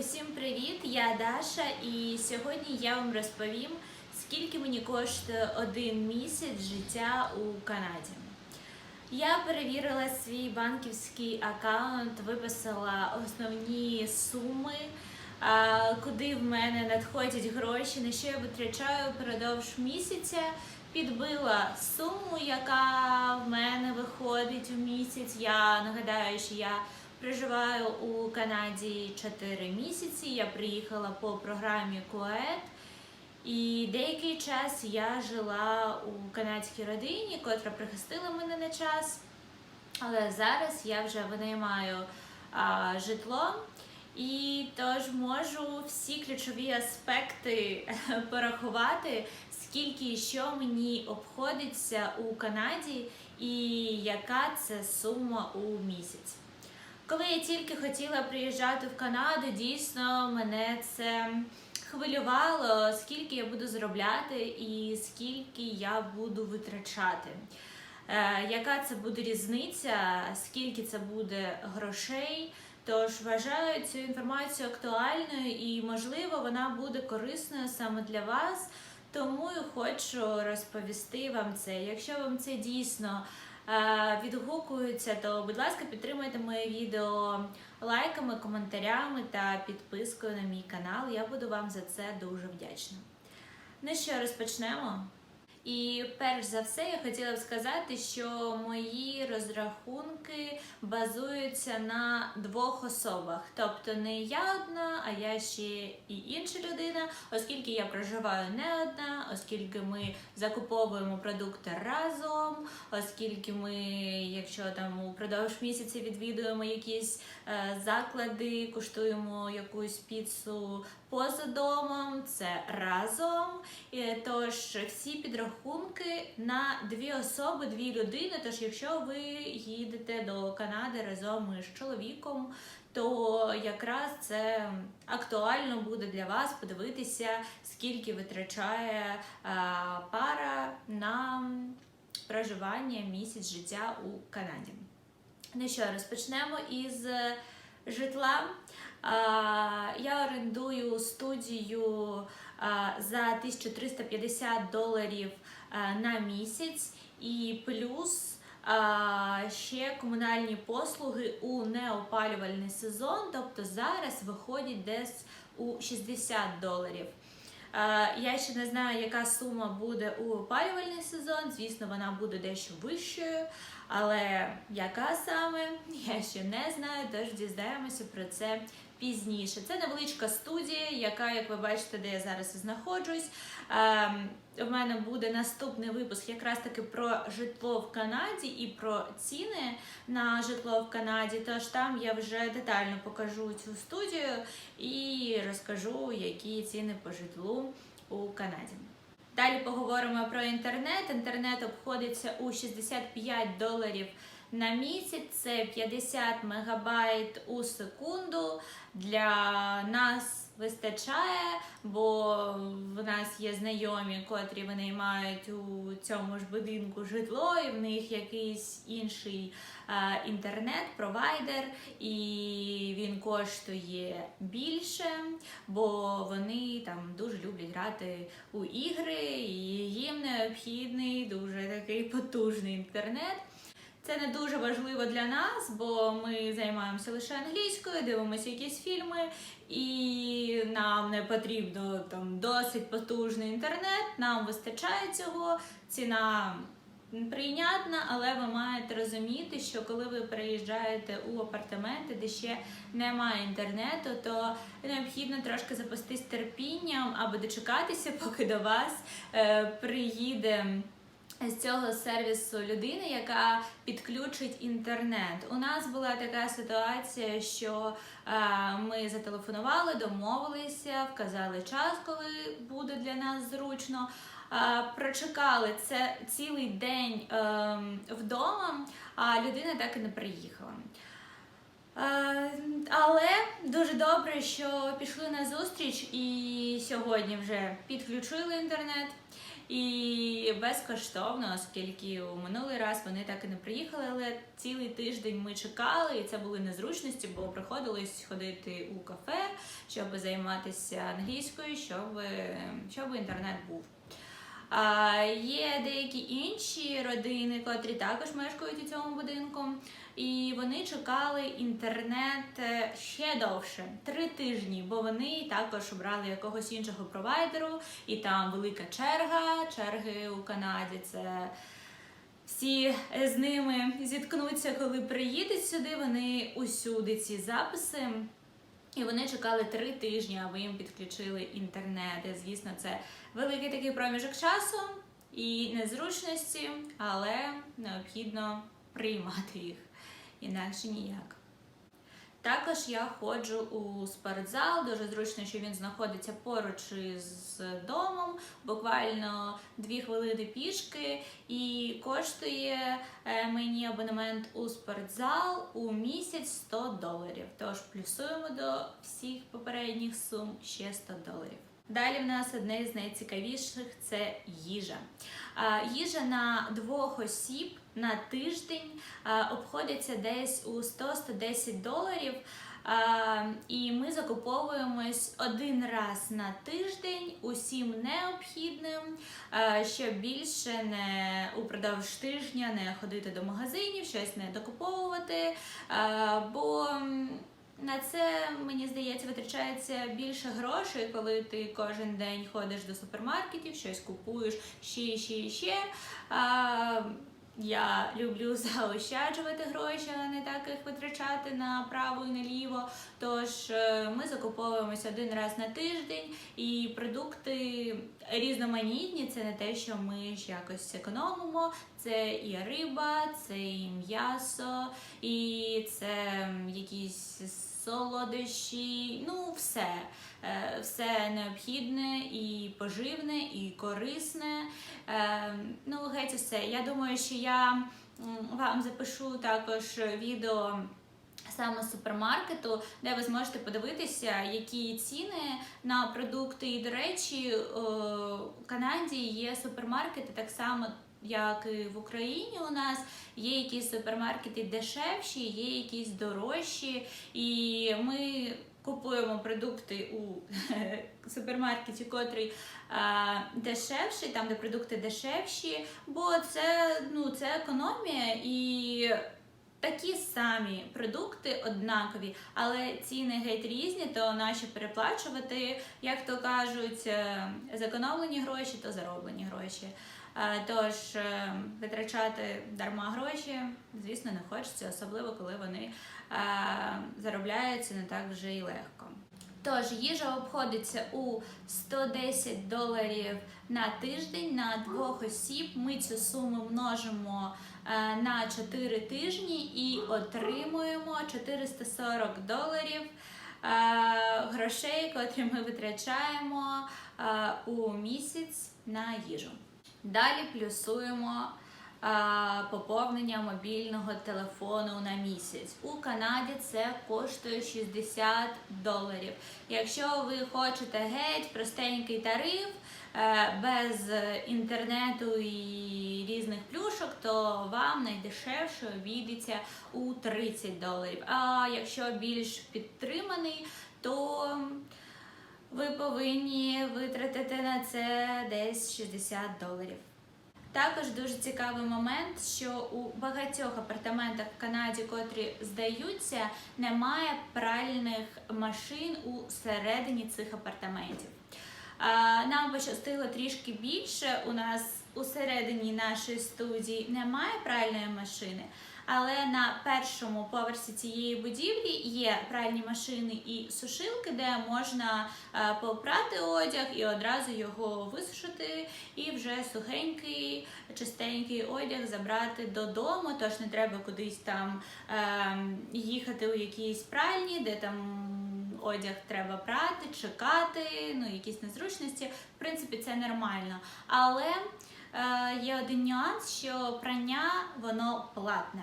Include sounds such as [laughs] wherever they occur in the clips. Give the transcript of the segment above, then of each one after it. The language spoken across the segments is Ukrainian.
Усім привіт! Я Даша, і сьогодні я вам розповім, скільки мені коштує один місяць життя у Канаді. Я перевірила свій банківський аккаунт, виписала основні суми, куди в мене надходять гроші, на що я витрачаю впродовж місяця. Підбила суму, яка в мене виходить у місяць. Я нагадаю, що я проживаю у Канаді 4 місяці. Я приїхала по програмі КУЕТ. І деякий час я жила у канадській родині, котра прихистила мене на час. Але зараз я вже винаймаю а, житло. І тож можу всі ключові аспекти [laughs] порахувати, скільки і що мені обходиться у Канаді, і яка це сума у місяць. Коли я тільки хотіла приїжджати в Канаду, дійсно мене це хвилювало, скільки я буду заробляти і скільки я буду витрачати. Е, яка це буде різниця, скільки це буде грошей? Тож вважаю цю інформацію актуальною і, можливо, вона буде корисною саме для вас. Тому і хочу розповісти вам це. Якщо вам це дійсно е, відгукується, то будь ласка, підтримайте моє відео лайками, коментарями та підпискою на мій канал. Я буду вам за це дуже вдячна. Ну що, розпочнемо? І перш за все я хотіла б сказати, що мої розрахунки базуються на двох особах. Тобто не я одна, а я ще і інша людина, оскільки я проживаю не одна, оскільки ми закуповуємо продукти разом, оскільки ми, якщо там упродовж місяця відвідуємо якісь е, заклади, куштуємо якусь піцу поза домом, це разом. І, Тож всі підрахунки на дві особи, дві людини. Тож, якщо ви їдете до Канади разом із чоловіком, то якраз це актуально буде для вас подивитися, скільки витрачає а, пара на проживання місяць життя у Канаді. Ну що, розпочнемо із житла. А, Я орендую студію за 1350 доларів на місяць і плюс ще комунальні послуги у неопалювальний сезон, тобто зараз виходять десь у 60 доларів. Я ще не знаю, яка сума буде у опалювальний сезон. Звісно, вона буде дещо вищою, але яка саме, [laughs] я ще не знаю, тож дізнаємося про це пізніше. Це невеличка студія, яка, як ви бачите, де я зараз знаходжусь. Ем, У мене буде наступний випуск якраз таки про житло в Канаді і про ціни на житло в Канаді. Тож там я вже детально покажу цю студію і розкажу, які ціни по житлу у Канаді. Далі поговоримо про інтернет. Інтернет обходиться у 65 доларів на місяць. Це 50 мегабайт у секунду. Для нас вистачає, бо в нас є знайомі, котрі винаймають у цьому ж будинку житло, і в них якийсь інший е, інтернет-провайдер, і він коштує більше, бо вони там дуже люблять грати у ігри, і їм необхідний дуже такий потужний інтернет. Це не дуже важливо для нас, бо ми займаємося лише англійською, дивимося якісь фільми, і нам не потрібно там досить потужний інтернет. Нам вистачає цього. Ціна прийнятна, але ви маєте розуміти, що коли ви приїжджаєте у апартаменти, де ще немає інтернету, то необхідно трошки запастись терпінням або дочекатися, [laughs] поки до вас е, приїде з цього сервісу людини, яка підключить інтернет. У нас була така ситуація, що е, ми зателефонували, домовилися, вказали час, коли буде для нас зручно. Е, прочекали це цілий день е, вдома, а людина так і не приїхала. Е, Але дуже добре, що пішли на зустріч і сьогодні вже підключили інтернет. І безкоштовно, оскільки у минулий раз вони так і не приїхали, але цілий тиждень ми чекали, і це були незручності, бо приходилось ходити у кафе, щоб займатися англійською, щоб, щоб інтернет був. А, є деякі інші родини, котрі також мешкають у цьому будинку, і вони чекали інтернет е, ще довше три тижні, бо вони також обрали якогось іншого провайдеру, і там велика черга. Черги у Канаді це всі з ними зіткнуться, коли приїдуть сюди. Вони усюди ці записи. І вони чекали три тижні, аби їм підключили інтернет. І, звісно, це великий такий проміжок часу і незручності, але необхідно приймати їх інакше ніяк. Також я ходжу у спортзал, дуже зручно, що він знаходиться поруч із домом, буквально дві хвилини пішки, і коштує е, мені абонемент у спортзал у місяць 100 доларів. Тож плюсуємо до всіх попередніх сум ще 100 доларів. Далі в нас одне з найцікавіших це їжа. Їжа на двох осіб на тиждень обходиться десь у 100-110 доларів. І ми закуповуємось один раз на тиждень усім необхідним, а, щоб більше не упродовж тижня не ходити до магазинів, щось не докуповувати. Бо на це мені здається витрачається більше грошей, коли ти кожен день ходиш до супермаркетів, щось купуєш ще, ще, ще. Я люблю [laughs] заощаджувати гроші, а не так їх витрачати направо і наліво. Тож е, ми закуповуємося один раз на тиждень, і продукти різноманітні. Це не те, що ми ж якось економимо. Це і риба, це і м'ясо, і це якісь солодощі. Ну, все. Е, Все необхідне і поживне, і корисне. Е, Ну, геть усе. Я думаю, що я вам запишу також відео. Саме супермаркету, де ви зможете подивитися, які ціни на продукти. І, до речі, у Канаді є супермаркети так само, як і в Україні у нас. Є якісь супермаркети дешевші, є якісь дорожчі, і ми купуємо продукти у [laughs] супермаркеті, котрий а, дешевший, там де продукти дешевші, бо це, ну, це економія і. Такі самі продукти однакові, але ціни геть різні, то наші переплачувати, як то кажуть, е, зекономлені гроші, то зароблені гроші. Е, Тож е, витрачати дарма гроші, звісно, не хочеться, особливо коли вони е, заробляються не так вже й легко. Тож їжа обходиться у 110 доларів на тиждень на двох осіб. Ми цю суму множимо на 4 тижні і отримуємо 440 доларів грошей, котрі ми витрачаємо у місяць на їжу. Далі плюсуємо а, поповнення мобільного телефону на місяць. У Канаді це коштує 60 доларів. Якщо ви хочете геть простенький тариф е, без інтернету і різних плюшок, то вам найдешевше обійдеться у 30 доларів. А якщо більш підтриманий, то ви повинні витратити на це десь 60 доларів. Також дуже цікавий момент, що у багатьох апартаментах в Канаді, котрі здаються, немає пральних машин у середині цих апартаментів. Нам пощастило трішки більше. У нас у середині нашої студії немає пральної машини, але на першому поверсі цієї будівлі є пральні машини і сушилки, де можна е, попрати одяг і одразу його висушити, і вже сухенький, чистенький одяг забрати додому. Тож не треба кудись там ем, їхати у якійсь пральні, де там одяг треба прати, чекати, ну якісь незручності. В принципі, це нормально. Але є один нюанс, що прання воно платне.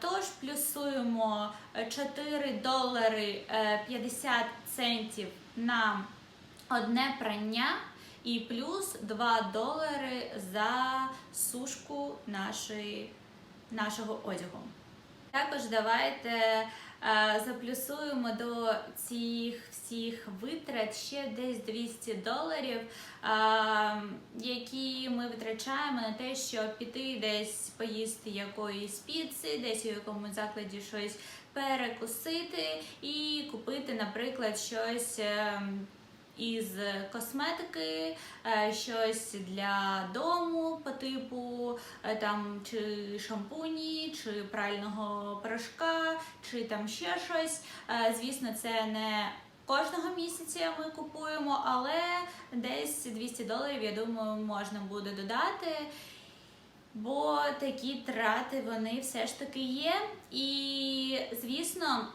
Тож плюсуємо 4 долари е, 50 центів на одне прання. І плюс 2 долари за сушку нашої, нашого одягу. Також давайте е, заплюсуємо до цих всіх витрат ще десь 200 доларів, е, які ми витрачаємо на те, щоб піти десь поїсти якоїсь піци, десь у якомусь закладі щось перекусити і купити, наприклад, щось. Із косметики, е, щось для дому по типу е, там чи шампуні, чи прального порошка, чи там ще щось. Е, Звісно, це не кожного місяця ми купуємо, але десь 200 доларів, я думаю, можна буде додати. Бо такі трати вони все ж таки є. І звісно,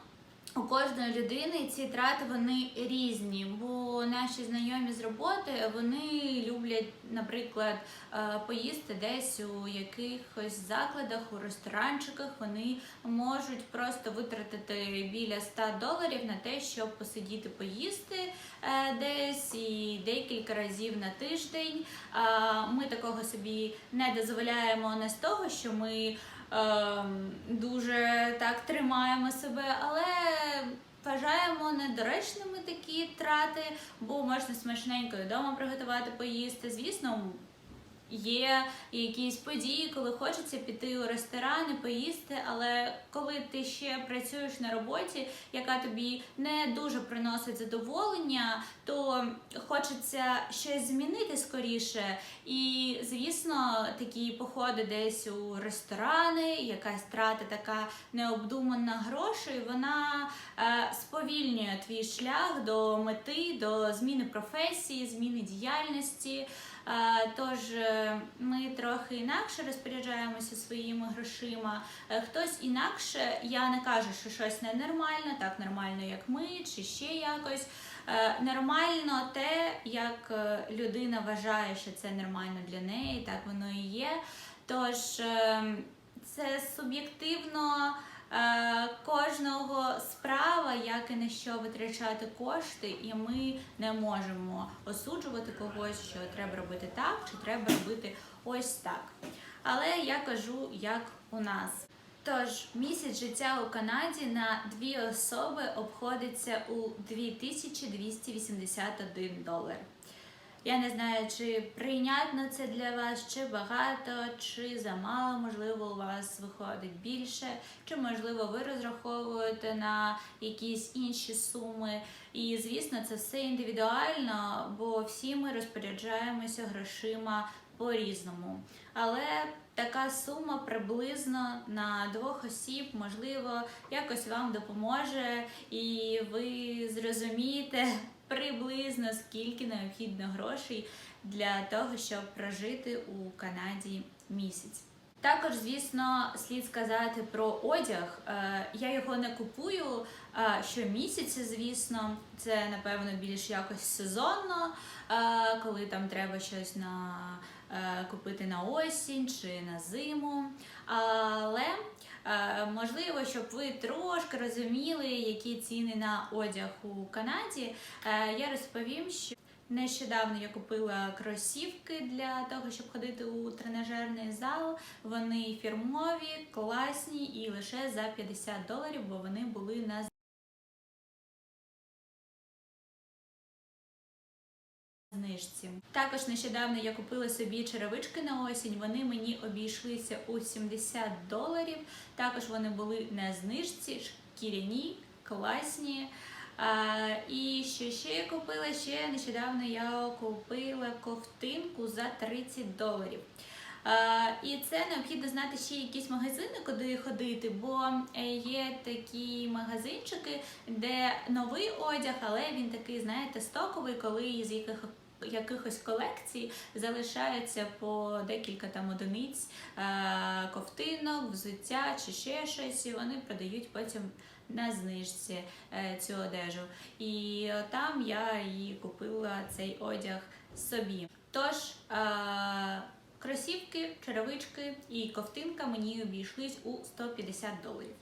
у кожної людини ці трати вони різні, бо наші знайомі з роботи вони люблять, наприклад, е, поїсти десь у якихось закладах, у ресторанчиках. Вони можуть просто витратити біля 100 доларів на те, щоб посидіти поїсти е, десь і декілька разів на тиждень. Ми такого собі не дозволяємо не з того, що ми ем, дуже так тримаємо себе, але вважаємо недоречними такі трати, бо можна смачненько вдома приготувати поїсти. Звісно, є якісь події, коли хочеться піти у ресторан і поїсти, але коли ти ще працюєш на роботі, яка тобі не дуже приносить задоволення, то хочеться щось змінити скоріше. І, звісно, такі походи десь у ресторани, якась трата така необдумана грошей, вона е, сповільнює твій шлях до мети, до зміни професії, зміни діяльності. Тож е, ми трохи інакше розпоряджаємося своїми грошима. Е, Хтось інакше, я не кажу, що щось ненормально, так нормально, як ми, чи ще якось. Е, Нормально те, як людина вважає, що це нормально для неї, так воно і є. Тож е, це суб'єктивно кожного справа, як і на що витрачати кошти, і ми не можемо осуджувати когось, що треба робити так, чи треба робити ось так. Але я кажу, як у нас. Тож місяць життя у Канаді на дві особи обходиться у 2281 долар. Я не знаю, чи прийнятно це для вас, чи багато, чи замало, можливо, у вас виходить більше, чи можливо ви розраховуєте на якісь інші суми. І звісно, це все індивідуально, бо всі ми розпоряджаємося грошима по-різному. Але така сума приблизно на двох осіб, можливо, якось вам допоможе, і ви зрозумієте приблизно скільки необхідно грошей для того, щоб прожити у Канаді місяць. Також, звісно, слід сказати про одяг. Е, Я його не купую е, щомісяця, звісно, це напевно більш якось сезонно, е, коли там треба щось на купити на осінь чи на зиму. Але можливо, щоб ви трошки розуміли, які ціни на одяг у Канаді, е, я розповім, що. Нещодавно я купила кросівки для того, щоб ходити у тренажерний зал. Вони фірмові, класні і лише за 50 доларів, бо вони були на знижці. Також нещодавно я купила собі черевички на осінь. Вони мені обійшлися у 70 доларів. Також вони були на знижці, шкіряні, класні. А, і що ще я купила? Ще нещодавно я купила ковтинку за 30 доларів. А, і це необхідно знати ще якісь магазини, куди ходити, бо е, є такі магазинчики, де новий одяг, але він такий, знаєте, стоковий, коли з яких якихось колекцій залишається по декілька там одиниць е, ковтинок, взуття чи ще щось, і вони продають потім на знижці е, цю одежу. І там я і купила цей одяг собі. Тож е, кросівки, черевички і ковтинка мені обійшлись у 150 доларів.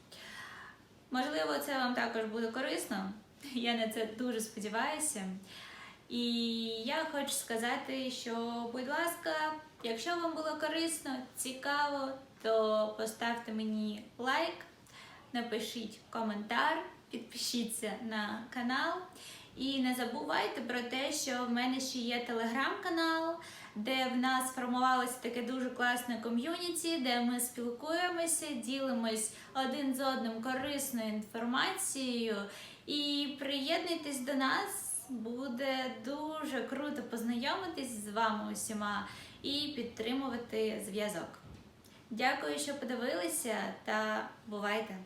Можливо, це вам також буде корисно. Я на це дуже сподіваюся. І я хочу сказати, що, будь ласка, якщо вам було корисно, цікаво, то поставте мені лайк, напишіть коментар, підпишіться на канал. І не забувайте про те, що в мене ще є телеграм-канал, де в нас формувалося таке дуже класне ком'юніті, де ми спілкуємося, ділимось один з одним корисною інформацією. І приєднуйтесь до нас, буде дуже круто познайомитись з вами усіма і підтримувати зв'язок. Дякую, що подивилися, та бувайте!